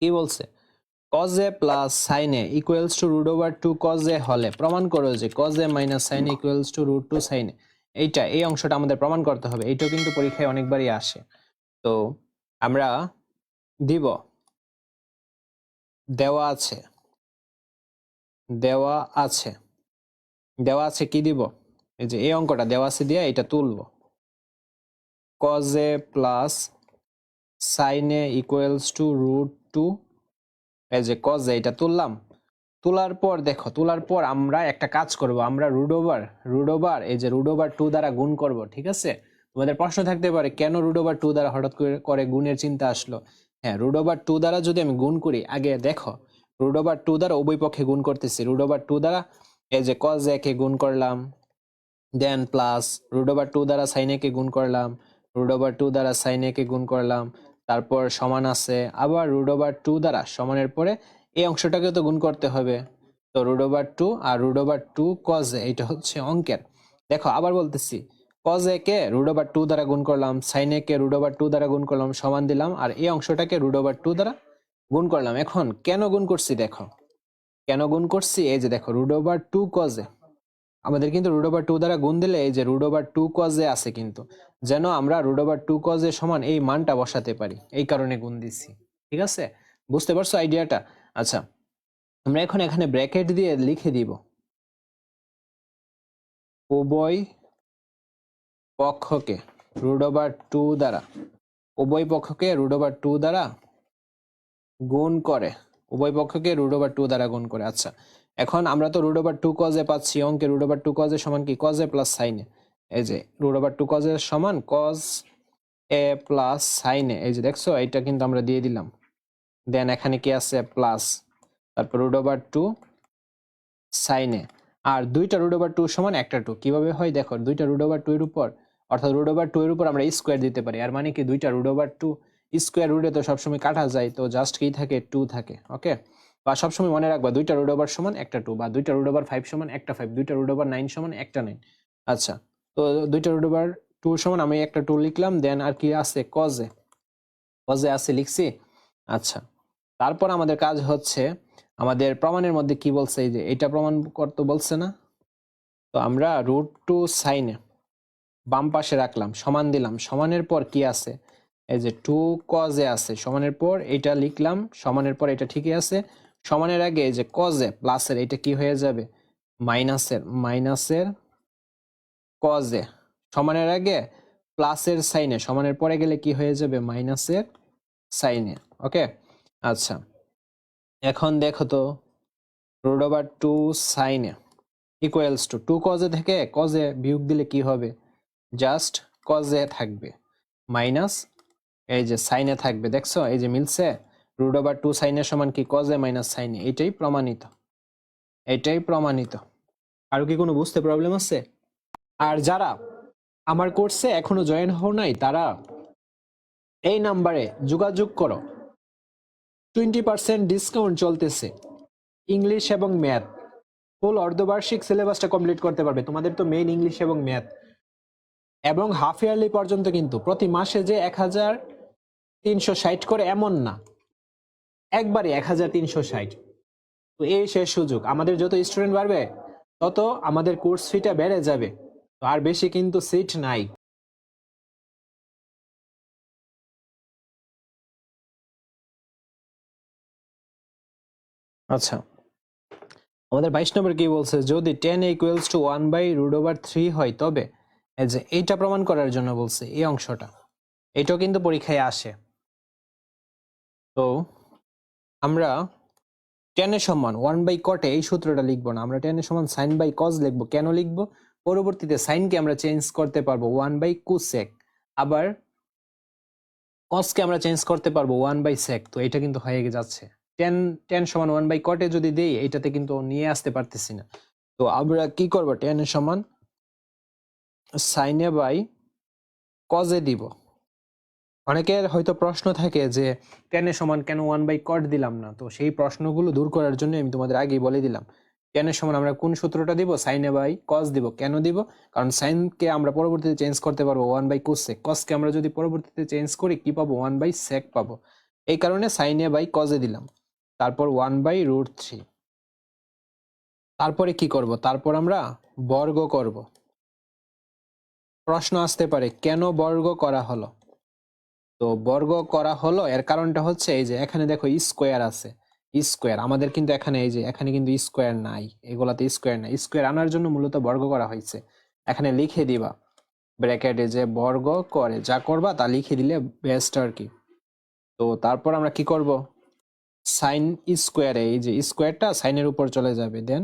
কি বলছে? cos a plus sin a equals to root over two cos a হলে প্রমাণ করো যে cos a minus a equals to root two sin a এইটা, এই অংশটা আমাদের প্রমাণ করতে হবে, এইটাও কিন্তু পরীক্ষায় অনেকবারই আসে। তো আমরা দিব। দেওয়া আছে। দেওয়া আছে। দেওয়া আছে কি দিব? এই যে এই অঙ্কটা দেওয়া আছে দিয়ে এটা তুলবো। cos a plus sin a equals to root two এই যে a এটা তুললাম, তোলার পর দেখো, তোলার পর আমরা একটা কাজ করব, আমরা রুট ওভার রুট ওভার এই যে রুট ওভার টু দ্বারা গুণ করব, ঠিক আছে? তোমাদের প্রশ্ন থাকতে পারে, কেন রুট ওভার টু দ্বারা হঠাৎ করে গুণের চিন্তা আসলো? হ্যাঁ রুট ওভার টু দ্বারা যদি আমি গুণ করি, আগে দেখো রুট ওভার টু দ্বারা উভয় পক্ষে গুণ করতেছি রুট ওভার টু দ্বারা, এই যে cos a কে গুণ করলাম then plus root over two দ্বারা সাইন কে গুণ করলাম রুট ওভার টু দ্বারা সাইন কে গুণ করলাম তারপর সমান আছে, আবার রুট ওভার টু দ্বারা সমানের পরে এই অংশটাকে তো গুণ করতে হবে। তো রুট ওভার টু আর রুট ওভার টু কজ এটা হচ্ছে অঙ্কের। দেখো, আবার বলতেছি কজ এ কে রুট ওভার টু দ্বারা গুণ করলাম সাইন এ কে রুট ওভার টু দ্বারা গুণ করলাম, সমান দিলাম, আর এই অংশটাকে রুট ওভার টু দ্বারা গুণ করলাম। এখন কেন গুণ করছি দেখো? কেন গুণ করছি? এই যে দেখো রুট ওভার টু কজে আমাদের কিন্তু রুট ওভার টু দ্বারা গুণ দিলে এই যে রুট ওভার টু কজে আছে কিন্তু। যেন আমরা রুট ওভার টু কজে সমান এই মানটা বসাতে পারি। এই কারণে গুণ দিছি। ঠিক আছে? বুঝতে পারছ আইডিয়াটা? আচ্ছা আমরা এখন এখানে ব্র্যাকেট দিয়ে লিখে দিব। উভয় পক্ষকে রুট ওভার টু দ্বারা, উভয় পক্ষকে রুট ওভার টু দ্বারা গুণ করে, উভয় পক্ষকে রুট ওভার টু দ্বারা গুণ করে। আচ্ছা এখন আমরা তো রুট ওভার টু কজে পাচ্ছি, অঙ্কে রুট ওভার টু কজে সমান কি? কজে প্লাস সাইনে এই যে রুট ওভার টু কজে সমান কজ এ প্লাস সাইনে এই যে দেখছ এটা কিন্তু আমরা দিয়ে দিলাম। দেন এখানে কি আছে? প্লাস তারপর রুট ওভার টু সাইনে আর দুইটা রুট ওভার টু সমান একটা টু কীভাবে হয়? দেখো, দুইটা রুট ওভার টু এর উপর, অর্থাৎ রুট ওভার টু এর উপর আমরা স্কোয়ার দিতে পারি। আর মানে কি? দুইটা রুট ওভার টু স্কোয়ার রুটে তো সবসময় কাটা যায়, তো জাস্ট কি থাকে? টু থাকে ওকে বা সবসময় মনে রাখবা দুইটা রুট ওভার সমান একটা টু বা দুইটা রুট ওভার ফাইভ সমান একটা ফাইভ দুইটা রুট ওভার নাইন সমান একটা নাইন আচ্ছা তো দুইটা রুট ওভার টু সমান আমি একটা টু লিখলাম দেন আর কি আছে? কজে কজে আছে, লিখছি। আচ্ছা তারপর আমাদের কাজ হচ্ছে, আমাদের প্রমাণের মধ্যে কি বলছে? এই যে এটা প্রমাণ করতে বলছে না। তো আমরা রুট টু সাইনে বাম পাশে রাখলাম, সমান দিলাম। সমানের পর কি আছে? এই যে টু কজে আছে। সমানের পর এটা লিখলাম, সমানের পর এটা ঠিকই আছে। সমানের আগে এই যে কজে প্লাসের এটা কি হয়ে যাবে? মাইনাসের মাইনাসের কজে সমানের আগে প্লাসের সাইনে সমানের পরে গেলে কি হয়ে যাবে? মাইনাসের সাইনে ওকে আচ্ছা এখন দেখো তো রুট ওভার টু সাইনে ইকুয়ালস টু টু কজে থেকে কজে বিয়োগ দিলে কি হবে? জাস্ট কজে থাকবে। মাইনাস এই যে সাইনে থাকবে, দেখছ? এই যে মিলছে? রুট ওভার টু সাইনের সমান কি? কজ এ মাইনাস সাইনে এটাই প্রমাণিত। এটাই প্রমাণিত। আর কি কোনো বুঝতে প্রবলেম আছে? আর যারা আমার কোর্সে এখনও জয়েন হও নাই, তারা এই নাম্বারে যোগাযোগ করো। টোয়েন্টি পার্সেন্ট ডিসকাউন্ট চলতেছে। ইংলিশ এবং ম্যাথ ফুল অর্ধবার্ষিক সিলেবাসটা কমপ্লিট করতে পারবে। তোমাদের তো মেইন ইংলিশ এবং ম্যাথ এবং হাফ ইয়ারলি পর্যন্ত কিন্তু প্রতি মাসে যে এক হাজার তিনশো ষাট করে এমন না। একবারে এক হাজার তিনশো ষাট। তো এই শেষ সুযোগ। আমাদের যত স্টুডেন্ট বাড়বে, তত আমাদের কোর্স ফিটা বেড়ে যাবে। তো আর বেশি কিন্তু সিট নাই। আচ্ছা। আমাদের বাইশ নম্বর কি বলছে? যদি tan equals to one by root over three হয়, তবে যে এইটা প্রমাণ করার জন্য বলছে, এই অংশটা। এটাও কিন্তু পরীক্ষায় আসে। তো আমরা টেনের সমান ওয়ান বাই কটে এই সূত্রটা লিখব না। আমরা টেনের সমান সাইন বাই কজ লিখব। কেন লিখব? পরবর্তীতে সাইনকে আমরা চেঞ্জ করতে পারব ওয়ান বাই কুসেক আবার কসকে আমরা চেঞ্জ করতে পারব ওয়ান বাই সেক তো এটা কিন্তু হয়ে যাচ্ছে। টেন টেন সমান ওয়ান বাই কটে যদি দেই, এটাতে কিন্তু নিয়ে আসতে পারতেছি না। তো আমরা কি করব? টেনের সমান সাইনে বাই কজে দিব। অনেকের হয়তো প্রশ্ন থাকে যে টেনের সমান কেন ওয়ান বাই কট দিলাম না? তো সেই প্রশ্নগুলো দূর করার জন্য আমি তোমাদের আগেই বলে দিলাম। টেনের সমান আমরা কোন সূত্রটা দিব? সাইনে বাই কস দিব। কেন দিব? কারণ সাইনকে আমরা পরবর্তীতে চেঞ্জ করতে পারব ওয়ান বাই কোসেক কসকে আমরা যদি পরবর্তীতে চেঞ্জ করি, কি পাবো? ওয়ান বাই সেক পাবো। এই কারণে সাইন বাই কজে দিলাম। তারপর ওয়ান বাই রুট থ্রি তারপরে কি করব? তারপর আমরা বর্গ করব। প্রশ্ন আসতে পারে, কেন বর্গ করা হলো? তো বর্গ করা হলো, এর কারণটা হচ্ছে এই যে এখানে দেখো স্কোয়ার আছে। স্কোয়ার, আমাদের কিন্তু এখানে এই যে, এখানে কিন্তু স্কোয়ার নাই, এগুলাতে স্কোয়ার নাই। স্কোয়ার আনার জন্য মূলত বর্গ করা হয়েছে। এখানে লিখে দিবা, ব্র্যাকেটে যে বর্গ করে, যা করবা তা লিখে দিলে বেস্ট আর কি। তো তারপর আমরা কি করব? সাইন স্কোয়ারে এই যে স্কোয়ারটা সাইনের উপর চলে যাবে দেন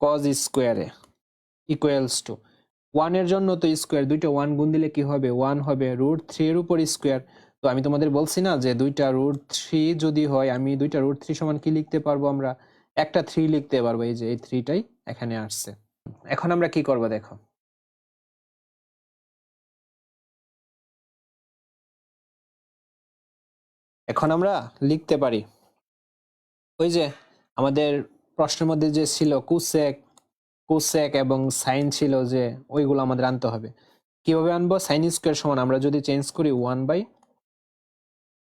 কজ স্কোয়ারে ইকুয়ালস টু ওয়ানের জন্য তো স্কোয়ার দুইটা ওয়ান গুণ দিলে কি হবে? ওয়ান হবে রুট থ্রি এর উপর স্কোয়ার তো আমি তোমাদের বলছি না যে দুইটা রুট থ্রি যদি হয়, আমি দুইটা রুট থ্রি সমান কি লিখতে পারব আমরা? একটা থ্রি লিখতে পারব। এই যে, এই থ্রিটাই এখানে আসছে। এখন আমরা কি করব দেখো? এখন আমরা লিখতে পারি। ওই যে আমাদের প্রশ্নের মধ্যে যে ছিল, কুসেক কুসেক এবং সাইন ছিল যে ওইগুলো আমাদের আনতে হবে। কীভাবে আনব? সাইন স্কোয়ার সমান, আমরা যদি চেঞ্জ করি ওয়ান বাই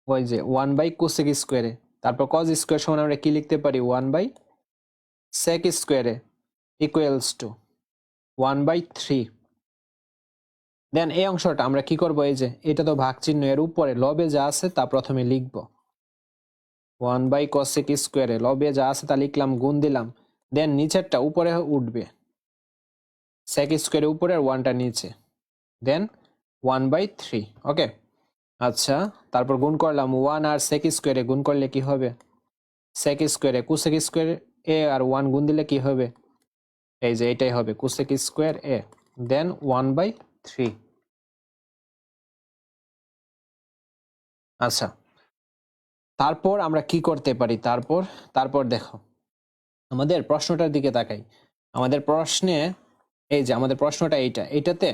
ওই যে ওয়ান বাই কোসেক স্কোয়ারে, তারপর কজ স্কোয়ার সমান আমরা কি লিখতে পারি? ওয়ান বাই সেক স্কোয়ারে equals to one by three then এই অংশটা আমরা কি করব? এই যে এটা তো ভাগ চিহ্ন, এর উপরে লবে যা আছে তা প্রথমে লিখব। ওয়ান বাই কসেক স্কোয়ারে লবে যা আছে তা লিখলাম, গুণ দিলাম। দেন নিচেরটা উপরে উঠবে। সেক স্কোয়ারের উপরে আর ওয়ানটা নিচে। Then one by three okay আচ্ছা তারপর গুণ করলাম ওয়ান আর সেক স্কোয়ারে গুণ করলে কি হবে? সেক স্কোয়ারে কুসেক স্কোয়ার এ আর ওয়ান গুণ দিলে কি হবে? এই যে এটাই হবে cosec square A. Then one by three আচ্ছা তারপর আমরা কি করতে পারি? তারপর তারপর দেখো। আমাদের প্রশ্নটার দিকে তাকাই। আমাদের প্রশ্নে, এই যে আমাদের প্রশ্নটা এইটা, এইটাতে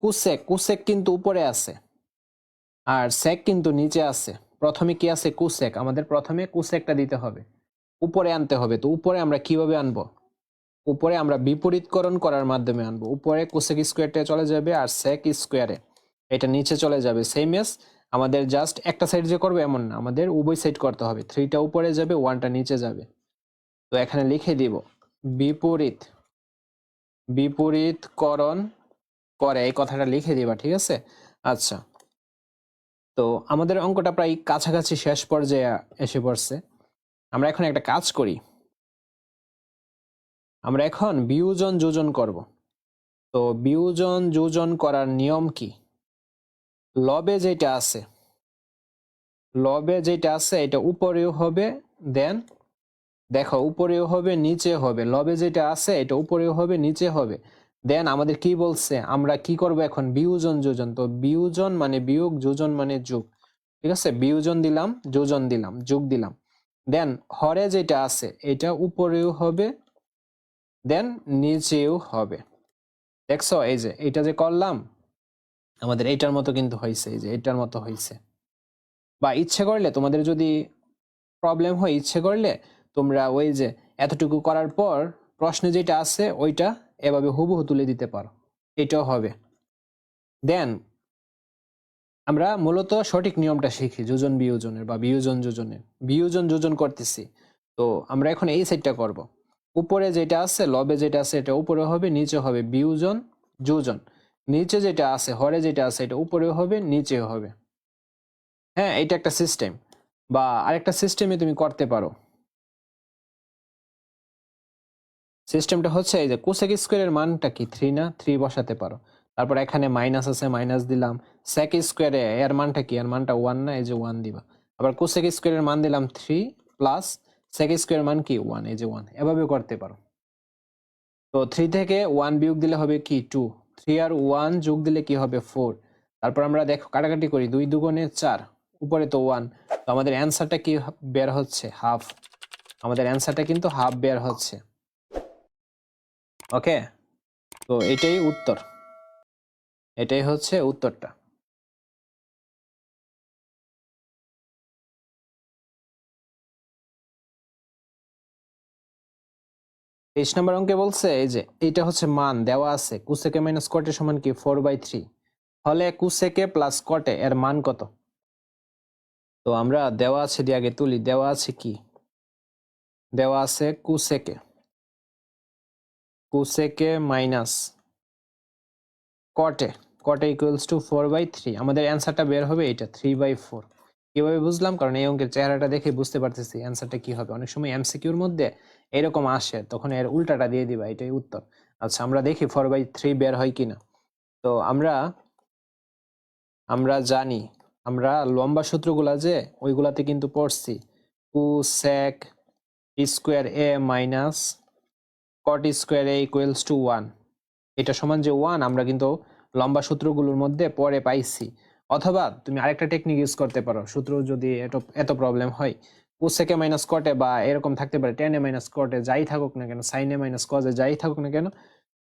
কুসেক কুসেক কিন্তু উপরে আছে আর সেক কিন্তু নিচে আছে। প্রথমে কি আছে? কুসেক। আমাদের প্রথমে কুসেকটা দিতে হবে। উপরে আনতে হবে। তো উপরে আমরা কীভাবে আনব? উপরে আমরা বিপরীতকরণ করার মাধ্যমে আনব। উপরে কুসেক স্কোয়ারটা চলে যাবে আর সেক স্কোয়ারে এটা নিচে চলে যাবে। সেম এস আমাদের জাস্ট একটা সাইড যে করবে এমন না। আমাদের উভয় সাইড করতে হবে। থ্রিটা উপরে যাবে ওয়ানটা নিচে যাবে। তো এখানে লিখে দিব, বিপরীত, বিপরীতকরণ করে, এই কথাটা লিখে দিবা, ঠিক আছে? আচ্ছা তো আমাদের অঙ্কটা প্রায় কাছাকাছি শেষ পর্যায়ে এসে পড়ছে। আমরা এখন একটা কাজ করি। আমরা এখন বিয়োজন যোজন করব। তো বিয়োজন যোজন করার নিয়ম কি? লবে যেটা আছে, লবে যেটা আছে এটা উপরেও হবে, দেন দেখো, উপরেও হবে, নিচে হবে। লবে যেটা আছে, এটা উপরেও হবে, নিচে হবে। দেন আমাদের কি বলছে? আমরা কি করব এখন? বিয়োজন, যোজন। তো বিয়োজন মানে বিয়োগ, যোজন মানে যোগ। ঠিক আছে? বিয়োজন দিলাম, যোজন দিলাম, যোগ দিলাম। দেন হরে যেটা আছে, এটা উপরেও হবে দেন নিচেও হবে। দেখছ? এই যে, এটা যে করলাম, আমাদের এইটার মতো কিন্তু হয়েছে এই যে, এটার মতো হয়েছে বা ইচ্ছে করলে, তোমাদের যদি প্রবলেম হয়, ইচ্ছে করলে তোমরা ওই যে এতটুকু করার পর প্রশ্নে যেটা আছে ওইটা এভাবে হুবহু তুলে দিতে পারো। এটাও হবে। দেন আমরা মূলত সঠিক নিয়মটা শিখি যোজন বিয়োজনের বা বিয়োজন যোজনের। বিয়োজন যোজন করতেছি। তো আমরা এখন এই সাইডটা করব। উপরে যেটা আছে, লবে যেটা আছে, এটা উপরে হবে, নিচে হবে বিয়োজন যোজন। নিচে যেটা আছে, হরে যেটা আছে, এটা উপরেও হবে নিচেও হবে। হ্যাঁ এটা একটা সিস্টেম বা আরেকটা সিস্টেমে তুমি করতে পারো। সিস্টেমটা হচ্ছে এই যে কোসেক স্কোয়ারের মানটা কি? থ্রি না? থ্রি বসাতে পারো। তারপর এখানে মাইনাস আছে মাইনাস দিলাম। সেক স্কোয়ারে এর মানটা কি? এর মানটা ওয়ান না? এই যে ওয়ান দিবা। আবার কোসেক স্কোয়ারের মান দিলাম থ্রি প্লাস সেক স্কোয়ারের মান কি? ওয়ান এই যে ওয়ান এভাবে করতে পারো। তো থ্রি থেকে ওয়ান বিয়োগ দিলে হবে কি? টু থ্রি আর ওয়ান যোগ দিলে কি হবে? ফোর তারপর আমরা দেখো, কাটাকাটি করি। দুই দুগুণে চার। উপরে তো ওয়ান তো আমাদের অ্যান্সারটা কি বের হচ্ছে? হাফ আমাদের অ্যান্সারটা কিন্তু হাফ বের হচ্ছে। ওকে তো এটাই উত্তর। এটাই হচ্ছে উত্তরটা। তেইশ নম্বর অঙ্কে বলছে, এই যে, এইটা হচ্ছে মান, দেওয়া আছে। কুসেকে মাইনাস কটে সমান কি? ফোর বাই থ্রি হলে কুসেকে প্লাস কটে এর মান কত? তো আমরা দেওয়া আছে দিয়ে আগে তুলি। দেওয়া আছে কি? দেওয়া আছে কুসেকে কুসেকে মাইনাস কটে কটে equals to four by three আমাদের অ্যান্সারটা বের হবে এটা থ্রি বাই ফোর কীভাবে বুঝলাম? কারণ এই অঙ্কের চেহারাটা দেখে বুঝতে পারতেছি অ্যান্সারটা কি হবে। অনেক সময় এমসিকিউর মধ্যে এরকম আসে, তখন এর উল্টাটা দিয়ে দিবা, এটাই উত্তর। আচ্ছা আমরা দেখি ফোর বাই থ্রি বের হয় কিনা। তো আমরা আমরা জানি, আমরা লম্বা সূত্রগুলা যে, ওইগুলাতে কিন্তু পড়ছি। Cosec square A minus cot square A equals to one এটা সমান যে ওয়ান আমরা কিন্তু লম্বা সূত্রগুলোর মধ্যে পরে পাইছি। অথবা তুমি আরেকটা টেকনিক ইউজ করতে পারো, সূত্র যদি এত এত প্রবলেম হয়। কোসেকে মাইনাস কটে বা এরকম থাকতে পারে টেনে মাইনাস কটে যাই থাকুক না কেন সাইনে মাইনাস কজে যাই থাকুক না কেন,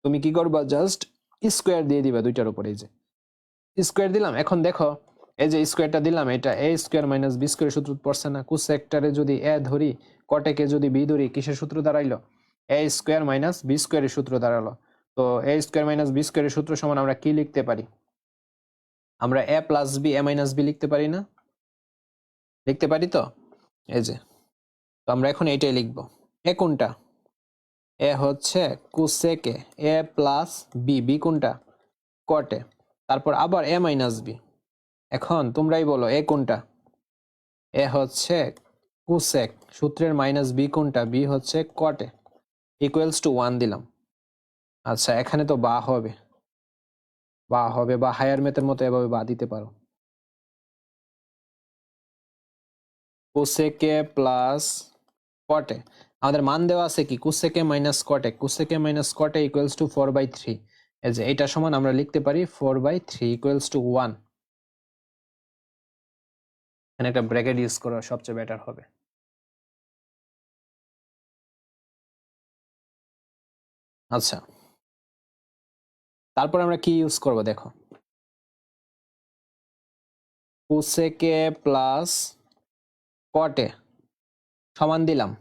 তুমি কি করবা? জাস্ট স্কোয়ার দিয়ে দিবা দুইটার উপরে যে। স্কোয়ার দিলাম, এখন দেখো, এই যে স্কোয়ারটা দিলাম, এটা A square minus B square সূত্র পড়ছে না। কুসেক্টারে যদি এ ধরি কটেকে যদি বি ধরি, কিসের সূত্র দাঁড়াইলো? এ স্কোয়ার মাইনাস বি স্কোয়ারের সূত্র দাঁড়াল। তো এ স্কোয়ার মাইনাস বি স্কোয়ারের সূত্র সমান আমরা কি লিখতে পারি? আমরা A plus B A minus B লিখতে পারি না? লিখতে পারি তো? এই যে, তো আমরা এখন এইটাই লিখব। এ কোনটা? এ হচ্ছে কুসেকে এ প্লাস বি বি কোনটা? কটে। তারপর আবার এ মাইনাস বি এখন তোমরাই বলো, এ কোনটা? এ হচ্ছে কুসেক, সূত্রের মাইনাস বি কোনটা? বি হচ্ছে কটে। ইকুয়ালস টু ওয়ান দিলাম। আচ্ছা এখানে তো বা হবে। বা হবে বা হায়ার মেথের মতো এভাবে বা দিতে পারো। কুসেকে প্লাস কটে আমাদের মান দেওয়া আছে কি? কুসেকে মাইনাস কটে কুসেকে minus কটে equals to four by three এই যে এটা সমান আমরা লিখতে পারি four by three equals to one এখানে একটা ব্র্যাকেট ইউজ করা সবচেয়ে বেটার হবে। আচ্ছা। তারপর আমরা কি ইউজ করব? দেখো। কুসেকে প্লাস কটে সমান দিলাম।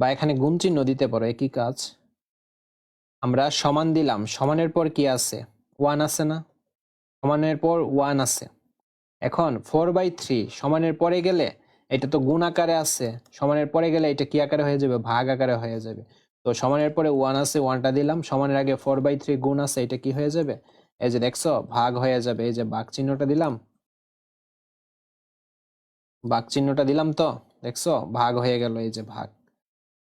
বা এখানে গুণ চিহ্ন দিতে পারো, একই কাজ। আমরা সমান দিলাম। সমানের পর কি আছে? ওয়ান আছে না? সমানের পর ওয়ান আছে। এখন ফোর বাই থ্রি সমানের পরে গেলে এটা তো গুণ আকারে আছে। সমানের পরে গেলে এটা কি আকারে হয়ে যাবে? ভাগ আকারে হয়ে যাবে। তো সমানের পরে ওয়ান আছে ওয়ানটা দিলাম। সমানের আগে ফোর বাই থ্রি গুণ আছে, এটা কি হয়ে যাবে? এই যে দেখছ, ভাগ হয়ে যাবে। এই যে বাঘ চিহ্নটা দিলাম। বাঘ চিহ্নটা দিলাম তো, দেখছ? ভাগ হয়ে গেল এই যে ভাগ।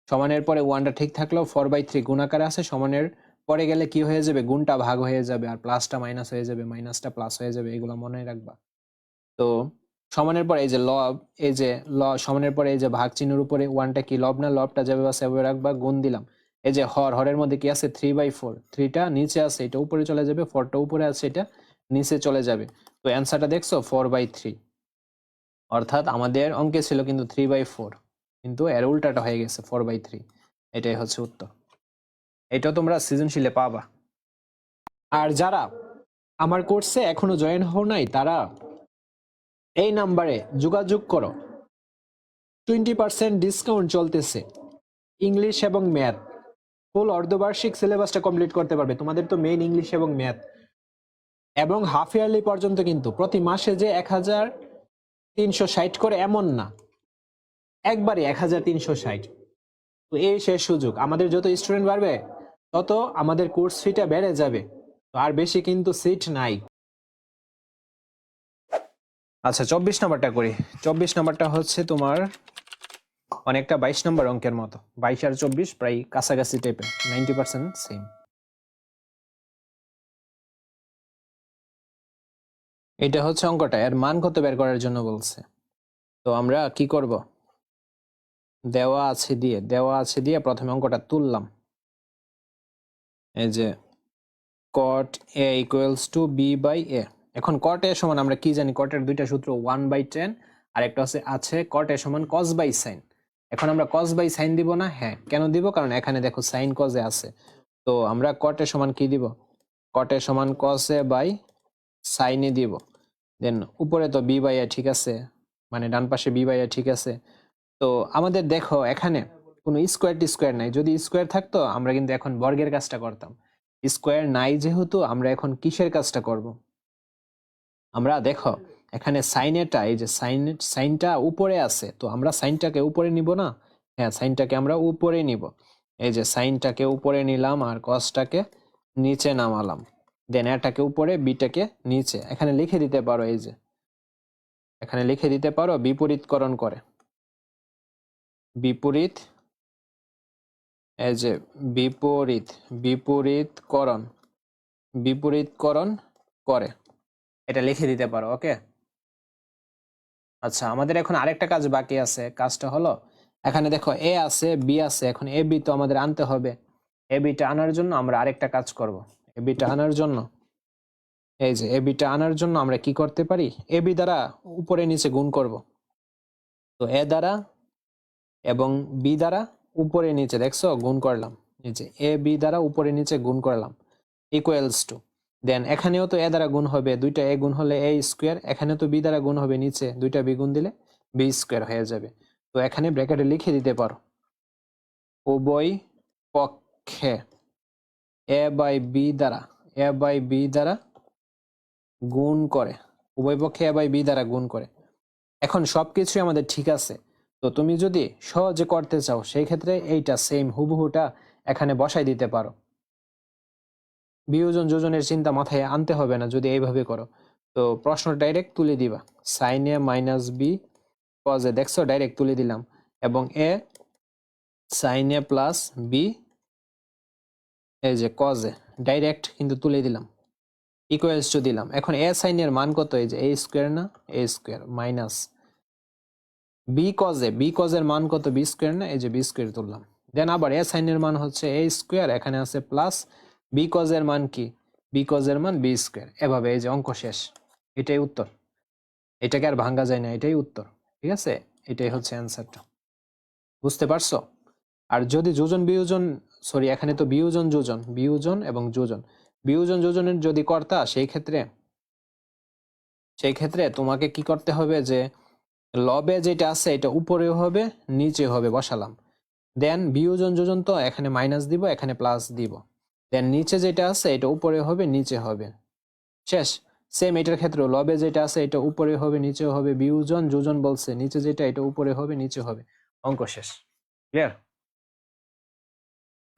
সমানের পরে ওয়ানটা ঠিক থাকলেও ফোর বাই থ্রি গুণ আকারে আছে। সমানের পরে গেলে কি হয়ে যাবে? গুণটা ভাগ হয়ে যাবে আর প্লাসটা মাইনাস হয়ে যাবে মাইনাসটা প্লাস হয়ে যাবে, এগুলো মনে রাখবা। তো সমানের পরে এই যে লব, এই যে ল, সমানের পরে এই যে ভাগ চিহ্নের উপরে ওয়ানটা কি লব না লবটা যাবে বা সেভাবে রাখবা, গুণ দিলাম। এই যে হর, হরের মধ্যে কি আছে? থ্রি বাই ফোর থ্রিটা নিচে আছে, এটা উপরে চলে যাবে ফোরটা উপরে আছে, এটা নিচে চলে যাবে। তো অ্যান্সারটা দেখছ? ফোর বাই থ্রি অর্থাৎ আমাদের অঙ্কে ছিল কিন্তু থ্রি বাই ফোর কিন্তু এর উল্টাটা হয়ে গেছে ফোর বাই থ্রি এটাই হচ্ছে উত্তর। এটাও তোমরা সৃজনশীলে পাবা। আর যারা আমার কোর্সে এখনও জয়েন হও নাই, তারা এই নাম্বারে যোগাযোগ করো। টোয়েন্টি পার্সেন্ট ডিসকাউন্ট চলতেছে। ইংলিশ এবং ম্যাথ ফুল অর্ধবার্ষিক সিলেবাসটা কমপ্লিট করতে পারবে। তোমাদের তো মেইন ইংলিশ এবং ম্যাথ এবং হাফ ইয়ারলি পর্যন্ত কিন্তু প্রতি মাসে যে এক হাজার তিনশো ষাট করে এমন না। একবারে এক হাজার তিনশো ষাট। তো এই শেষ সুযোগ। আমাদের যত স্টুডেন্ট বাড়বে, তত আমাদের কোর্স ফিটা বেড়ে যাবে। তো আর বেশি কিন্তু সিট নাই। আচ্ছা চব্বিশ নাম্বারটা করি। চব্বিশ নাম্বারটা হচ্ছে তোমার অনেকটা বাইশ নম্বর অঙ্কের মতো। বাইশ আর চব্বিশ প্রায় কাছাকাছি টাইপের নাইনটি পার্সেন্ট সেম এটা হচ্ছে অঙ্কটা, এর মান কত বের করার জন্য বলছে। তো আমরা কি করব? দেওয়া আছে দিয়ে, দেওয়া আছে দিয়ে প্রথমে অঙ্কটা তুললাম। এই যে cot A equals to B by A এখন কট সমান আমরা কি জানি? কটের দুইটা সূত্র ওয়ান বাই টেন আর একটা হচ্ছে আছে কট সমান কস বাই সাইন এখন আমরা কস বাই সাইন দিব না? হ্যাঁ। কেন দিব? কারণ এখানে দেখো সাইন কজে আছে। তো আমরা কট সমান কি দিব? কট সমান কস বাই সাইনে দিব। দেন উপরে তো বি বাই ঠিক আছে। মানে ডান পাশে বি বাই ঠিক আছে। তো আমাদের দেখো এখানে কোনো স্কোয়ার টি স্কোয়ার নাই। যদি স্কোয়ার থাকতো, আমরা কিন্তু এখন বর্গের কাজটা করতাম। স্কোয়ার নাই যেহেতু, আমরা এখন কিসের কাজটা করব? আমরা দেখো, এখানে সাইনেটা এই যে সাইন সাইনটা উপরে আছে, তো আমরা সাইনটাকে উপরে নিব না? হ্যাঁ সাইনটাকে আমরা উপরে নিব। এই যে সাইনটাকে উপরে নিলাম আর কসটাকে নিচে নামালাম। দেন এটাকে উপরে বিটাকে নিচে। এখানে লিখে দিতে পারো এই যে। এখানে লিখে দিতে পারো, বিপরীতকরণ করে। বিপরীত, এই যে বিপরীত, বিপরীতকরণ। বিপরীতকরণ করে। এটা লিখে দিতে পারো, ওকে? আচ্ছা আমাদের এখন আরেকটা কাজ বাকি আছে। কাজটা হলো, এখানে দেখো এ আছে বি আছে, এখন এ বি তো আমাদের আনতে হবে। এ বিটা আনার জন্য আমরা আরেকটা কাজ করব। এ বিটা আনার জন্য, এই যে এ বিটা আনার জন্য আমরা কি করতে পারি? এ বি দ্বারা উপরে নিচে গুণ করব। তো এ দ্বারা এবং বি দ্বারা উপরে নিচে, দেখছ? গুণ করলাম। নিচে এ বি দ্বারা উপরে নিচে গুণ করলাম। ইকুয়ালস টু দেন এখানেও তো এ দ্বারা গুণ হবে, দুইটা এ গুণ হলে এ স্কোয়ার এখানে তো বি দ্বারা গুণ হবে নিচে, দুইটা বি গুণ দিলে বি স্কোয়ার হয়ে যাবে। তো এখানে ব্র্যাকেটে লিখে দিতে পারো। উভয় পক্ষে এ বাই বি দ্বারা, এ বাই বি দ্বারা গুণ করে, উভয় পক্ষে এ বাই বি দ্বারা গুণ করে। এখন সব কিছুই আমাদের ঠিক আছে। তো তুমি যদি সহজে করতে চাও, সেই ক্ষেত্রে এইটা সেম হুবহুটা এখানে বসাই দিতে পারো। বিয়োজন যোজনের চিন্তা মাথায় আনতে হবে না, যদি এইভাবে করো। তো প্রশ্ন ডাইরেক্ট তুলে দিবা। সাইন এ মাইনাস বি কজে দেখছ? ডাইরেক্ট তুলে দিলাম। এবং A sine A plus B এই যে কজে ডাইরেক্ট কিন্তু তুলে দিলাম। ইকুয়ালস টু দিলাম। এখন এ সাইনের মান কত? এই যে এ স্কোয়ার না? এ স্কোয়ার মাইনাস বি কজে বি কজের মান কত? বি স্কোয়ার না? এই যে বি স্কোয়ার তুললাম। দেন আবার এ সাইনের মান হচ্ছে এ স্কোয়ার এখানে আছে প্লাস বি কজের মান কি? বি কজের মান বি স্কোয়ার এভাবে এই যে অঙ্ক শেষ। এটাই উত্তর। এটাকে আর ভাঙ্গা যায় না, এটাই উত্তর। ঠিক আছে? এটাই হচ্ছে অ্যান্সারটা বুঝতে পারছ? আর যদি যোজন, বিয়োজন সরি এখানে তো বিয়োজন, যোজন, বিয়োজন এবং যোজন। বিয়োজন, যোজনের যদি কর্তা, সেই ক্ষেত্রে সেই ক্ষেত্রে তোমাকে কি করতে হবে যে, লবে যেটা আছে, এটা উপরেও হবে নিচে হবে, বসালাম। দেন বিয়োজন, যোজন তো এখানে মাইনাস দিব, এখানে প্লাস দিব। দেন নিচে যেটা আছে, এটা উপরে হবে, নিচে হবে। শেষ। সেম এটার ক্ষেত্রে লবে যেটা আছে, এটা উপরে হবে নিচে হবে। বিয়োজন, যোজন বলছে, নিচে যেটা, এটা উপরে হবে, নিচে হবে। অঙ্ক শেষ। ক্লিয়ার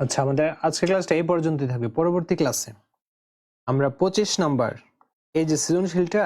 আচ্ছা আমাদের আজকে ক্লাসটা এই পর্যন্তই থাকবে। পরবর্তী ক্লাসে আমরা পঁচিশ নাম্বার এই যে সৃজনশীলটা